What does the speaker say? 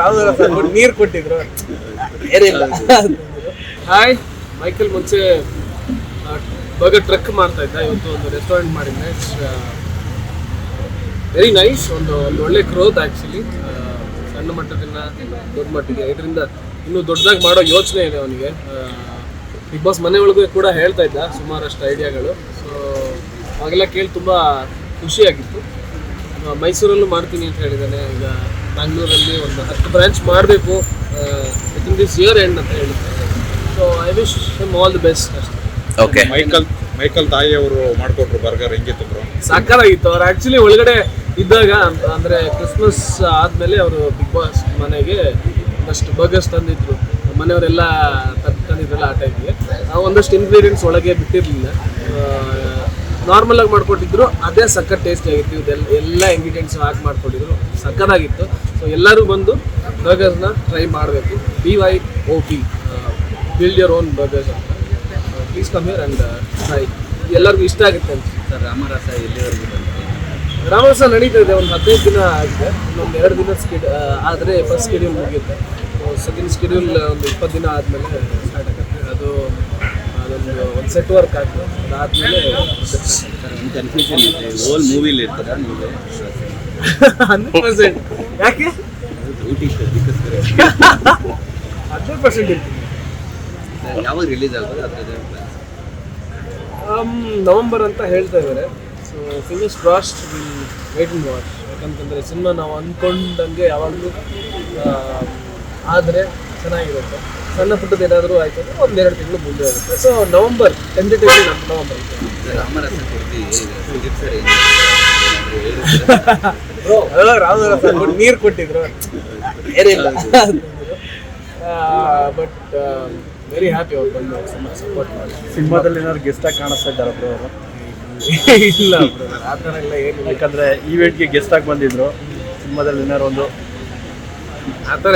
ರಾಹುಲ್ ನೀರು ಕೊಟ್ಟಿದ್ರು. ಏನಿಲ್ಲ ಹಾಯ್ ಮೈಕಲ್ ಮುಂಚೆ ಇವಾಗ ಟ್ರಕ್ ಮಾಡ್ತಾ ಇದ್ದ. ಇವತ್ತು ಒಂದು ರೆಸ್ಟೋರೆಂಟ್ ಮಾಡಿದ್ದೆ. ವೆರಿ ನೈಸ್ ಒಂದು ಒಳ್ಳೆ ಗ್ರೋತ್ ಆ್ಯಕ್ಚುಲಿ ಸಣ್ಣ ಮಟ್ಟದಿಂದ ದೊಡ್ಡ ಮಟ್ಟಿಗೆ. ಇದರಿಂದ ಇನ್ನೂ ದೊಡ್ಡದಾಗಿ ಮಾಡೋ ಯೋಚನೆ ಇದೆ ಅವನಿಗೆ. ಬಿಗ್ ಬಾಸ್ ಮನೆ ಒಳಗೂ ಕೂಡ ಹೇಳ್ತಾ ಇದ್ದ ಸುಮಾರಷ್ಟು ಐಡಿಯಾಗಳು ಸೊ ಅವಾಗೆಲ್ಲ ಕೇಳಿ ತುಂಬ ಖುಷಿಯಾಗಿತ್ತು. ಮೈಸೂರಲ್ಲೂ ಮಾಡ್ತೀನಿ ಅಂತ ಹೇಳಿದ್ದಾನೆ. ಈಗ ಬ್ಯಾಂಗ್ಳೂರಲ್ಲಿ ಒಂದು ಹತ್ತು ಬ್ರಾಂಚ್ ಮಾಡಬೇಕು ಇನ್ ದಿಸ್ ಇಯರ್ ಎಂಡ್ ಅಂತ ಹೇಳಿದ್ದಾರೆ so I wish him all the best ಅಷ್ಟೇ ಓಕೆ ಮೈಕಲ್ ಮೈಕಲ್ ತಾಯಿ ಅವರು ಮಾಡ್ಕೊಟ್ರು ಬರ್ಗರ್ ಹೆಂಗಿತ್ತು ಬ್ರೋ ಸಾಕಾಗಿತ್ತು ಅವ್ರು ಆ್ಯಕ್ಚುಲಿ ಒಳಗಡೆ ಇದ್ದಾಗ ಅಂದರೆ ಕ್ರಿಸ್ಮಸ್ ಆದಮೇಲೆ ಅವರು ಬಿಗ್ ಬಾಸ್ ಮನೆಗೆ ಒಂದಷ್ಟು ಬರ್ಗರ್ಸ್ ತಂದಿದ್ರು. ಮನೆಯವರೆಲ್ಲ ತಂದಿದ್ರಲ್ಲ ಆ ಟೈಮ್ಗೆ ಒಂದಷ್ಟು ಇಂಗ್ರೀಡಿಯೆಂಟ್ಸ್ ಒಳಗೆ ಬಿಟ್ಟಿರಲಿಲ್ಲ. ನಾರ್ಮಲ್ ಆಗಿ ಮಾಡ್ಕೊಟ್ಟಿದ್ರು ಅದೇ ಸಖತ್ ಟೇಸ್ಟಿ ಆಗಿತ್ತು. ಇದೆಲ್ಲ ಎಲ್ಲ ಇಂಗ್ರೀಡಿಯೆಂಟ್ಸ್ ಹಾಕಿ ಮಾಡ್ಕೊಟ್ಟಿದ್ರು ಸಖತ್ತಾಗಿತ್ತು. ಸೊ ಎಲ್ಲರೂ ಬಂದು ಬರ್ಗರ್ಸ್ನ ಟ್ರೈ ಮಾಡಬೇಕು. B Y O P build your own burgers ಅಂತ. Please come here and try ಎಲ್ಲರಿಗೂ ಇಷ್ಟ ಆಗುತ್ತೆ ಅಂತ. ಸರ್ ರಾಮರಸ ಎಲ್ಲಿವರೆಗೂ ಬಂತು ರಾಮರಸ ನಡೀತಾ ಇದೆ. ಒಂದು ಹದಿನೈದು ದಿನ ಆಗಿದೆ. ಇನ್ನೊಂದು ಎರಡು ದಿನ ಸ್ಕೆಡ್ ಆದರೆ ಫಸ್ಟ್ ಸ್ಕೆಡ್ಯೂಲ್ ಮುಗಿಯುತ್ತೆ. ಸೆಕೆಂಡ್ ಸ್ಕೆಡ್ಯೂಲ್ ಒಂದು ಇಪ್ಪತ್ತು ದಿನ ಆದಮೇಲೆ ಸ್ಟಾರ್ಟ್ ಆಗುತ್ತೆ. ಅದು ಒಂದು ಸೆಟ್ ವರ್ಕ್ ಆಗ್ತದೆ. ಅದಾದಮೇಲೆ ಕನ್ಫ್ಯೂಷನ್ ಇದೆ ಓಲ್ ಮೂವಿಲಿ ಇರ್ತಾರ ನಿಮಗೆ ಹಂಡ್ರೆಡ್ ಪರ್ಸೆಂಟ್. ಯಾಕೆ? ಡ್ಯೂಟಿ ಅದಕ್ಕೋಸ್ಕರ. ಹಂಡ್ರೆಡ್ ಪರ್ಸೆಂಟ್ ಇರ್ತೀನಿ. ಯಾವಾಗ ರಿಲೀಸ್ ಆಗೋದು ಅದ್ರ ನವಂಬರ್ ಅಂತ ಹೇಳ್ತಾ ಇದ್ದಾರೆ so finish crossed will wait watch ಯಾಕಂತಂದರೆ ಸಿನಿಮಾ ನಾವು ಅಂದ್ಕೊಂಡಂಗೆ ಯಾವಾಗಲೂ ಆದರೆ ಚೆನ್ನಾಗಿರುತ್ತೆ. ಸಣ್ಣ ಪುಟ್ಟದ್ದು ಏನಾದರೂ ಆಯಿತು ಅಂದರೆ ಎರಡು ತಿಂಗಳು ಮುಂದೆ ಆಗುತ್ತೆ ಸೊ ನವಂಬರ್ ಟೆಂಟೇಟಿವ್ಲಿ ನಮ್ಮ ನವಂಬರ್. ರಾಮರಸ ನೀರು ಕೊಟ್ಟಿದ್ರು. ಏನಿಲ್ಲ ಬಟ್ ವೆರಿ ಹ್ಯಾಪಿ ಅವ್ರು ಬಂದು ಸಪೋರ್ಟ್ ಮಾಡಿ ಸಿನಿಮಾದಲ್ಲಿ ಏನಾದ್ರು ಗೆಸ್ಟ್ ಆಗಿ ಕಾಣಿಸ್ತಾ ಇದ್ದಾರೆ ಬ್ರೋ ಅವರು? ಇಲ್ಲ ಆ ಥರ ಎಲ್ಲ ಏನು ಯಾಕಂದ್ರೆ ಈವೆಂಟ್ಗೆ ಗೆಸ್ಟ್ ಆಗಿ ಬಂದಿದ್ರು. ಸಿನಿಮಾದಲ್ಲಿ ಏನಾದ್ರು ಒಂದು ಆ ಥರ